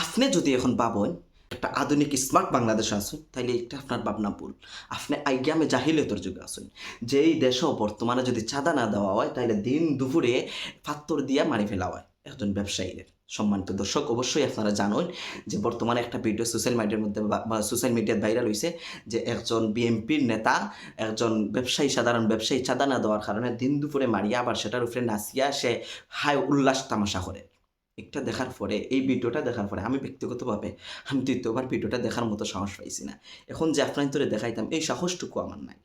আপনি যদি এখন ভাবেন একটা আধুনিক স্মার্ট বাংলাদেশ আসুন তাহলে এটা আপনার ভাবনা ভুল। আপনি আইগামে জাহিলিয়তর যুগে আসুন যেই দেশও বর্তমানে যদি চাঁদা না দেওয়া হয় তাহলে দিন দুপুরে পাত্তর দিয়া মারি ফেলা হয় একজন ব্যবসায়ীদের। সম্মানিত দর্শক, অবশ্যই আপনারা জানেন যে বর্তমানে একটা ভিডিও সোশ্যাল মিডিয়ার মধ্যে বা সোশ্যাল মিডিয়ায় ভাইরাল হয়েছে যে একজন বিএনপির নেতা, একজন ব্যবসায়ী, সাধারণ ব্যবসায়ী চাঁদা না দেওয়ার কারণে দিন দুপুরে মারিয়া আবার সেটার উপরে নাচিয়া সে হাই উল্লাস তামাশা করে। একটা দেখার পরে, এই ভিডিওটা দেখার পরে আমি ব্যক্তিগতভাবে, আমি দ্বিতীয়বার ভিডিওটা দেখার মতো সাহস পাইছি না। এখন যে আপনার তোরে দেখাইতাম, এই সাহসটুকু আমার নাই।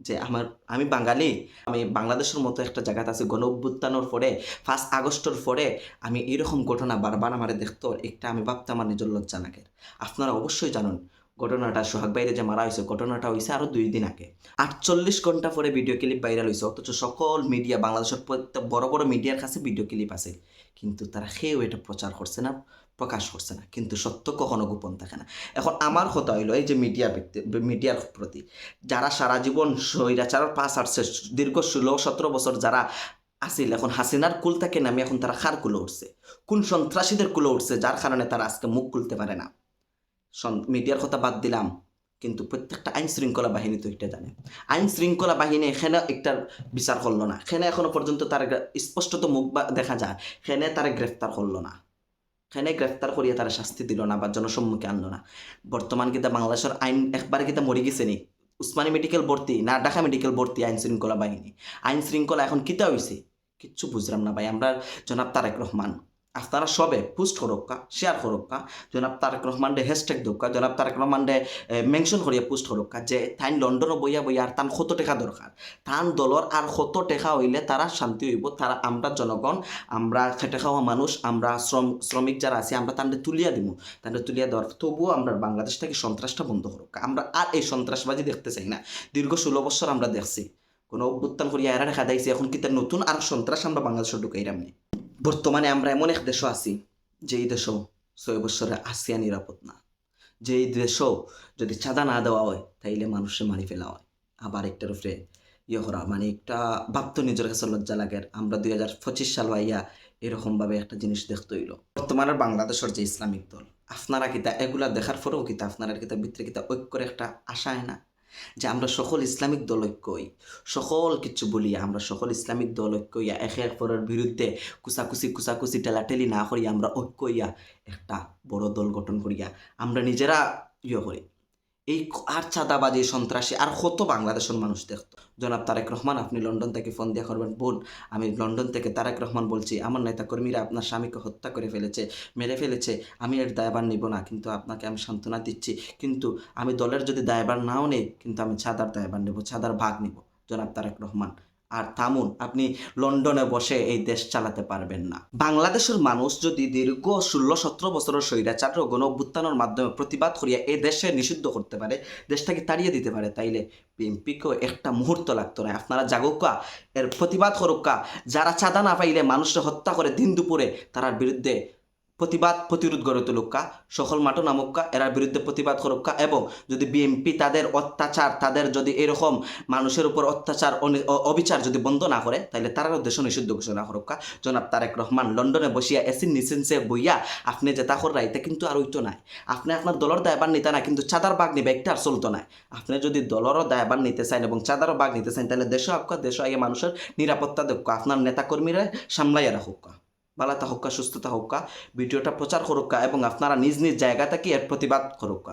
যে আমার, আমি বাঙালি, আমি বাংলাদেশের মতো একটা জায়গাতে আছে, গণ অভ্যুত্থানের পরে, ফার্স্ট আগস্টের পরে, আমি এরকম ঘটনা বারবার আমার দেখতো, একটা আমি ভাবতাম আমার নিজের লজ্জা লাগে। আপনারা অবশ্যই জানেন ঘটনাটা, সোহাগ বাইরে যে মারা হয়েছে, ঘটনাটা হয়েছে আরও দুই দিন আগে। আটচল্লিশ ঘণ্টা পরে ভিডিও ক্লিপ ভাইরাল হয়েছে, অথচ সকল মিডিয়া বাংলাদেশের প্রত্যেক বড় বড় মিডিয়ার কাছে ভিডিও ক্লিপ আছে। কিন্তু তারা সেও এটা প্রচার করছে না, প্রকাশ করছে না। কিন্তু সত্য কখনো গোপন থাকে না। এখন আমার কথা হইল, এই যে মিডিয়া মিডিয়ার প্রতি, যারা সারা জীবন স্বৈরাচারের পাস আসছে দীর্ঘ ষোলো, সতেরো বছর যারা আসিল এখন হাসিনার কুল থেকে নামে, এখন তারা খার কুলে উঠছে? কোন সন্ত্রাসীদের কুলে উঠছে, যার কারণে তারা আজকে মুখ খুলতে পারে না? মিডিয়ার কথা বাদ দিলাম, কিন্তু প্রত্যেকটা আইন শৃঙ্খলা বাহিনী তো এটা জানে। আইন শৃঙ্খলা বাহিনী এখানে একটা বিচার করল না। এখানে এখনও পর্যন্ত তার স্পষ্টত মুখ দেখা যায়, এখানে তারা গ্রেফতার করল না। এখানে গ্রেফতার করিয়ে তারা শাস্তি দিল না বা জনসম্মুখে আনলো না। বর্তমান কিন্তু বাংলাদেশের আইন একবারে কিন্তু মরে গেছে নি উসমানী মেডিকেল ভর্তি, না, ঢাকা মেডিকেল ভর্তি আইন শৃঙ্খলা বাহিনী। আইন শৃঙ্খলা এখন কিতা হয়েছে কিচ্ছু বুঝলাম না ভাই। আমরা জনাব তারেক রহমান। আপনারা সবে পোস্ট করক্কা শেয়ার করক্কা জনাব তারেক রহমান ডে হ্যাশট্যাগ দোকা জনাব তারেক রহমান ডে মেনশন করিয়া পোস্ট করক্কা যে তাইন লন্ডনও বইয়া বইয়া আর তান কত টাকা দরকার তান দলর আর কত টাকা হইলে তারা শান্তি হইব তারা আমরা জনগণ, আমরা খেটে খাওয়া মানুষ, আমরা শ্রম শ্রমিক যারা আছি, আমরা তাদের তুলিয়া দিব তাদের তুলিয়া দেওয়ার তবুও আমরা বাংলাদেশ থেকে সন্ত্রাসটা বন্ধ করুক আমরা আর এই সন্ত্রাসবাজি দেখতে চাই না। দীর্ঘ ষোলো বছর আমরা দেখছি। কোনো অভ্যুত্থান করিয়া এরা দেখা দিয়েছি এখন কি তার নতুন আর সন্ত্রাস আমরা বাংলাদেশে ঢুকাইরাম নি বর্তমানে আমরা এমন এক দেশও আছি, যেই দেশও ছয় বছরে আসিয়া নিরাপদ না। যেই দেশও যদি চাঁদা না দেওয়া হয়, তাইলে মানুষে মারি ফেলা হয়। আবার একটার উপরে ইয়ে করা মানে একটা ভাবতো নিজের কাছে লজ্জা লাগে। আমরা দুই হাজার পঁচিশ সাল হইয়া এরকমভাবে একটা জিনিস দেখতে হইল। বর্তমানে বাংলাদেশের যে ইসলামিক দল, আপনারা কিতা এগুলা দেখার পরেও কিতা আপনারা কিতা ভিতরে কিতা ঐক্যর একটা আশা হয় না? যে আমরা সকল ইসলামিক দলৈক্যই সকল কিছু বলি আমরা সকল ইসলামিক দল ঐক্যইয়া, একে এক পরের বিরুদ্ধে কুসাকুসি কুসাকুসি টেলাটেলি না করিয়া আমরা ঐক্যইয়া একটা বড় দল গঠন করিয়া আমরা নিজেরা ইয়ে করি। এই আর চাঁদাবাজি, সন্ত্রাসী, আর কত বাংলাদেশের মানুষ দেখত। জনাব তারেক রহমান, আপনি লন্ডন থেকে ফোন দিয়ে করবেন। বোন, আমি লন্ডন থেকে তারেক রহমান বলছি। আমার নেতা কর্মীরা আপনার স্বামীকে হত্যা করে ফেলেছে, মেরে ফেলেছে। আমি এর দায়বার নিব না, কিন্তু আপনাকে আমি সান্ত্বনা দিচ্ছি। কিন্তু আমি দলের যদি দায়বার নাও নেই, কিন্তু আমি ছাদার দায়বার নেব ছাদার ভাগ নিব। জনাব তারেক রহমান আর থামুন, আপনি লন্ডনে বসে এই দেশ চালাতে পারবেন না। বাংলাদেশের মানুষ যদি দীর্ঘ ষোলো সতেরো বছরের স্বৈরাচার ও গণ অভ্যুত্থানের মাধ্যমে প্রতিবাদ করিয়া এই দেশে নিষিদ্ধ করতে পারে, দেশটাকে তাড়িয়ে দিতে পারে, তাইলে বিএনপিকেও একটা মুহূর্ত লাগতো না। আপনারা জাগুকা এর প্রতিবাদ করুকা যারা চাঁদা না পাইলে মানুষকে হত্যা করে দিন দুপুরে তার বিরুদ্ধে প্রতিবাদ প্রতিরোধ গড়ে তুলুকা সকল মাঠও নামুকা এরার বিরুদ্ধে প্রতিবাদ করুকা এবং যদি বিএনপি তাদের অত্যাচার, তাদের যদি এরকম মানুষের উপর অত্যাচার অবিচার যদি বন্ধ না করে তাহলে তারাও দেশ নিষিদ্ধ ঘোষণা করুকা জনাব তারেক রহমান, লন্ডনে বসিয়া এসিন নিসেন্সে বইয়া, আপনি যেটা কর এটা কিন্তু আর ওইতো নাই। আপনি আপনার দলের দায়বার নিতে না কিন্তু চাঁদার বাঘ নিবে, একটা আর চলতো নাই। আপনি যদি দলেরও দায়বার নিতে চান এবং চাঁদারও বাঘ নিতে চান তাহলে দেশও আপনার দেশ আগে মানুষের নিরাপত্তা দেখ আপনার নেতাকর্মীরা সামলাইয়া রাখুক বালাতা হোক্কা, সুস্থতা হোক্কা। ভিডিওটা প্রচার করুক এবং আপনারা নিজ নিজ জায়গা থেকে এর প্রতিবাদ করুক